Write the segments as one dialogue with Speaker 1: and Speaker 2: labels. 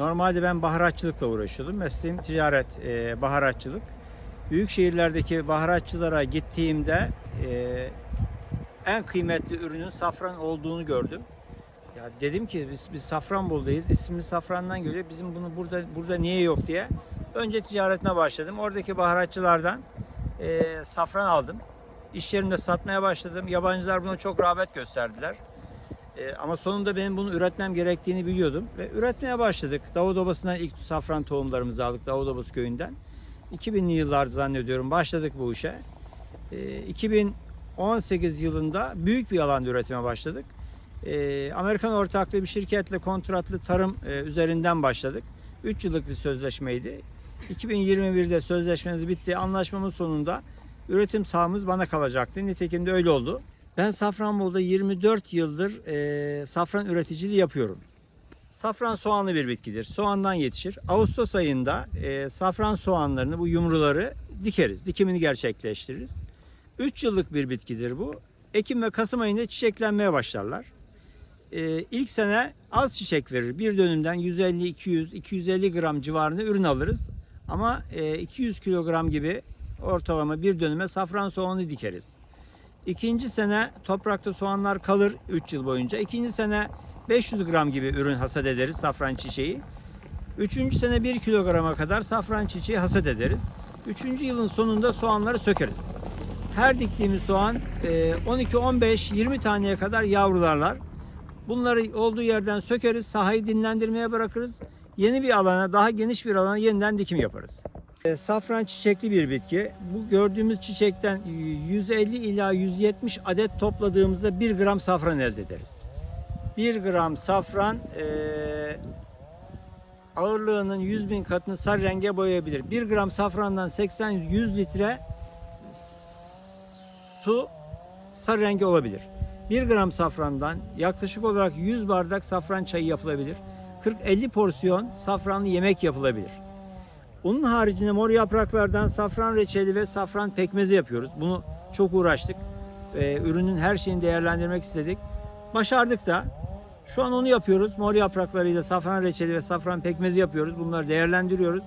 Speaker 1: Normalde ben baharatçılıkla uğraşıyordum. Mesleğim ticaret, e, baharatçılık. Büyük şehirlerdeki baharatçılara gittiğimde e, en kıymetli ürünün safran olduğunu gördüm. Ya dedim ki biz biz Safranbolu'dayız. İsmimiz Safran'dan geliyor. Bizim bunu burada burada niye yok diye. Önce ticaretine başladım. Oradaki baharatçılardan e, safran aldım. İş yerimde satmaya başladım. Yabancılar buna çok rağbet gösterdiler. E, ama sonunda benim bunu üretmem gerektiğini biliyordum ve üretmeye başladık. Davut Obası'ndan ilk safran tohumlarımızı aldık Davut Obası köyünden. 2000'li yıllarda zannediyorum başladık bu işe. E, 2018 yılında büyük bir alanda üretime başladık. E, Amerikan ortaklı bir şirketle kontratlı tarım e, üzerinden başladık. 3 yıllık bir sözleşmeydi. 2021'de sözleşmemiz bitti. Anlaşmamın sonunda üretim sahamız bana kalacaktı. Nitekim de öyle oldu. Ben Safranbolu'da 24 yıldır e, safran üreticiliği yapıyorum. Safran soğanlı bir bitkidir. Soğandan yetişir. Ağustos ayında e, safran soğanlarını, bu yumruları dikeriz. Dikimini gerçekleştiririz. 3 yıllık bir bitkidir bu. Ekim ve Kasım ayında çiçeklenmeye başlarlar. E, ilk sene az çiçek verir. Bir dönümden 150, 200, 250 gram civarında ürün alırız. Ama e, 200 kilogram gibi ortalama bir dönüme safran soğanı dikeriz. İkinci sene toprakta soğanlar kalır 3 yıl boyunca. İkinci sene 500 gram gibi ürün hasat ederiz safran çiçeği. Üçüncü sene 1 kilograma kadar safran çiçeği hasat ederiz. Üçüncü yılın sonunda soğanları sökeriz. Her diktiğimiz soğan e, 12, 15, 20 taneye kadar yavrularlar. Bunları olduğu yerden sökeriz, sahayı dinlendirmeye bırakırız. Yeni bir alana, daha geniş bir alana yeniden dikim yaparız. E, Safran çiçekli bir bitki. Bu gördüğümüz çiçekten 150 ila 170 adet topladığımızda 1 gram safran elde ederiz. 1 gram safran e, ağırlığının 100 bin katını sarı renge boyayabilir. 1 gram safrandan 80-100 litre su sarı rengi olabilir. 1 gram safrandan yaklaşık olarak 100 bardak safran çayı yapılabilir. 40-50 porsiyon safranlı yemek yapılabilir. Onun haricinde mor yapraklardan safran reçeli ve safran pekmezi yapıyoruz. Bunu çok uğraştık. Ee, ürünün her şeyini değerlendirmek istedik. Başardık da. Şu an onu yapıyoruz. Mor yapraklarıyla safran reçeli ve safran pekmezi yapıyoruz. Bunları değerlendiriyoruz.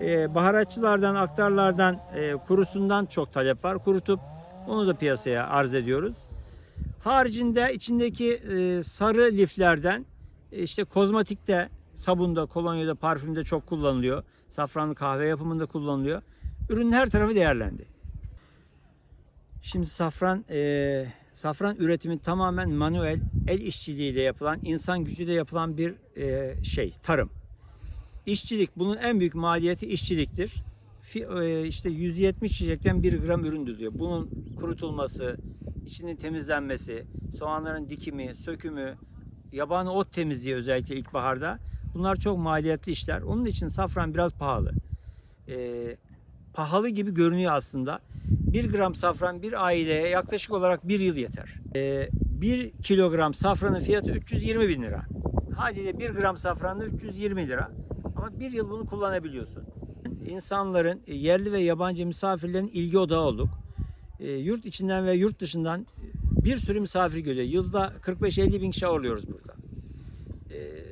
Speaker 1: Ee, baharatçılardan, aktarlardan, e, kurusundan çok talep var. Kurutup onu da piyasaya arz ediyoruz. Haricinde içindeki e, sarı liflerden e, işte kozmetikte, sabunda, kolonyada, parfümde çok kullanılıyor. Safranlı kahve yapımında kullanılıyor. Ürünün her tarafı değerlendi. Şimdi safran e, safran üretimi tamamen manuel, el işçiliğiyle yapılan, insan gücüyle yapılan bir e, şey, tarım. İşçilik, bunun en büyük maliyeti işçiliktir. Fi- e, işte 170 çiçekten 1 gram ürün diyor. Bunun kurutulması, içinin temizlenmesi, soğanların dikimi, sökümü, yabani ot temizliği özellikle ilkbaharda. Bunlar çok maliyetli işler. Onun için safran biraz pahalı. Ee, pahalı gibi görünüyor aslında. 1 gram safran bir aileye yaklaşık olarak bir yıl yeter. Ee, 1 kilogram safranın fiyatı 320 bin lira. Haliyle 1 gram safranı 320 lira. Ama bir yıl bunu kullanabiliyorsun. İnsanların, e, yerli ve yabancı misafirlerin ilgi odağı olduk. E, yurt içinden ve yurt dışından e, bir sürü misafir geliyor. Yılda 45-50 bin kişi ağırlıyoruz burada. E,